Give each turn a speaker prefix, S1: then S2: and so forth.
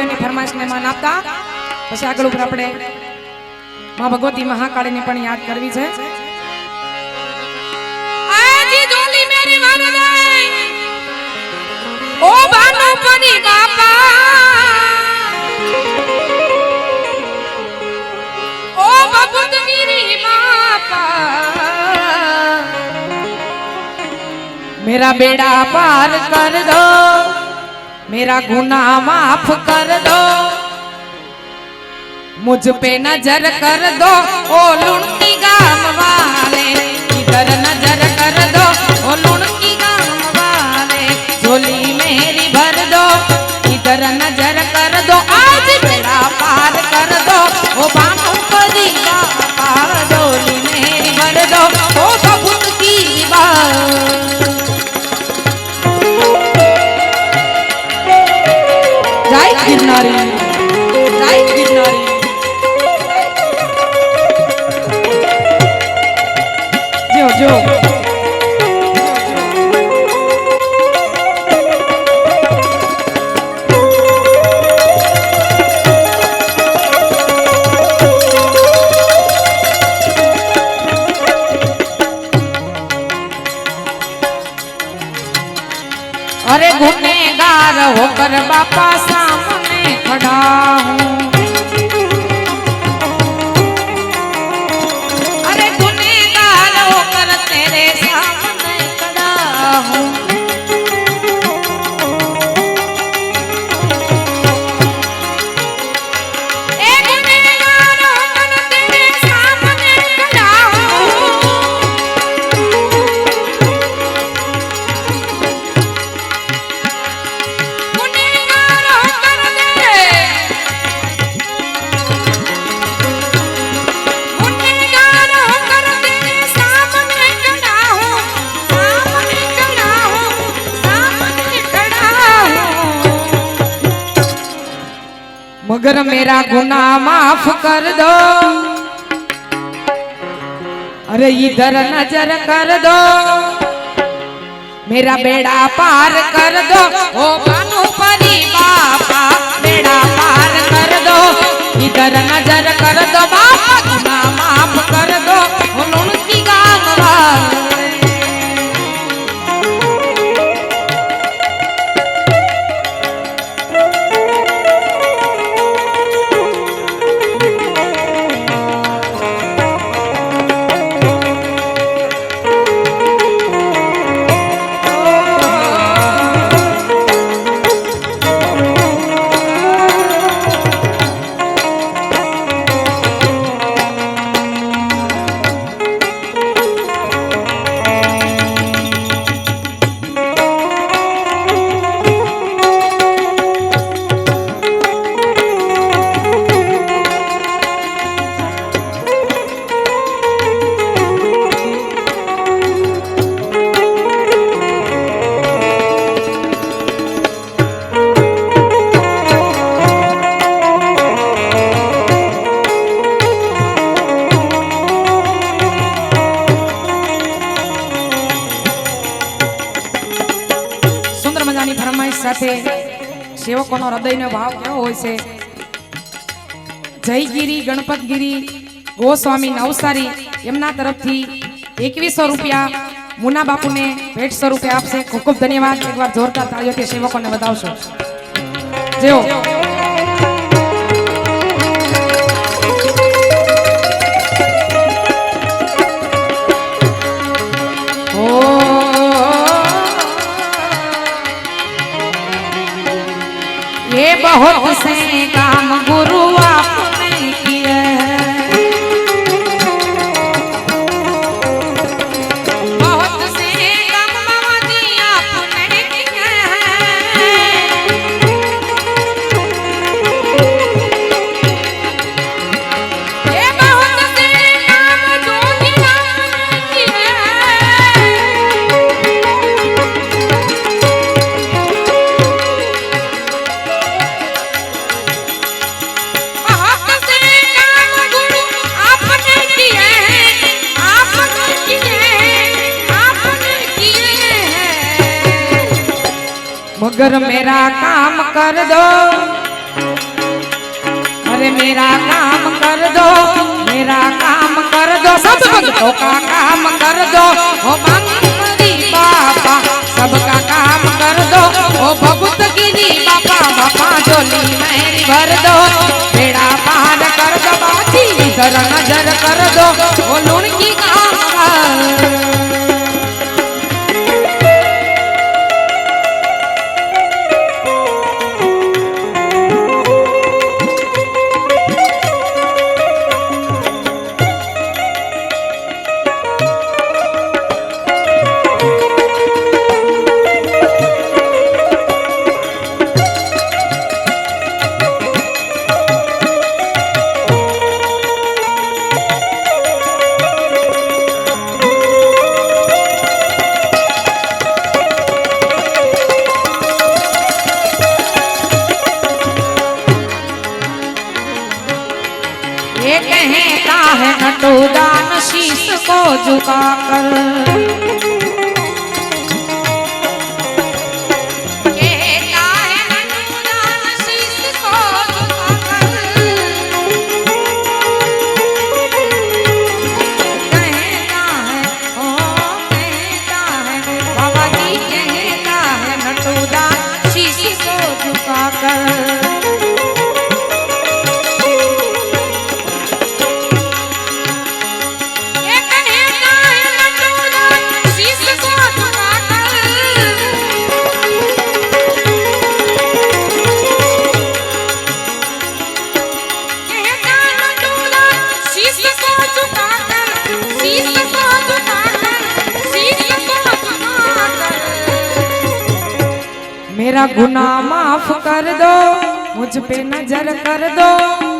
S1: ભાઈઓની ફરમાશને માન આપતા. પછી આગળ ઉપર આપણે માં ભગવતી મહાકાળીને પણ યાદ કરવી છે. મેરા બેડા પાર કર દો. मेरा गुनाह माफ कर दो मुझ पे नजर कर दो ओ लुणकी bapa मगर मेरा गुना माफ़ कर दो। अरे इधर नज़र कर दो। मेरा बेड़ा पार कर दो। ओ बानू परी बापा, बेड़ा पार कर दो। इधर नज़र कर दो बापा સાથે સેવકોનો હૃદયનો ભાવ કેવો હોય છે? જયગીરી, ગણપતગીરી, ગોસ્વામી, નવસારી, એમના તરફથી એકવીસો રૂપિયા મુના બાપુને ભેટ સ્વરૂપે આપશે. ખૂબ ખૂબ ધન્યવાદ. એકવાર જોરદાર તાળીઓથી સેવકોને વધાવશો. જેઓ ये बहुत से हैं मगर मेरा काम कर दो अरे मेरा काम कर दो मेरा काम कर दो सब भक्तों का काम कर दो ओ मंगरी बाबा सबका काम कर दो ओ भगत गिरी बाबा बाबा झोली मेरी भर दो बेड़ा पार कर दो बाजी इधर ઝુકા કર मेरा गुनाह माफ कर दो मुझ पे नजर कर दो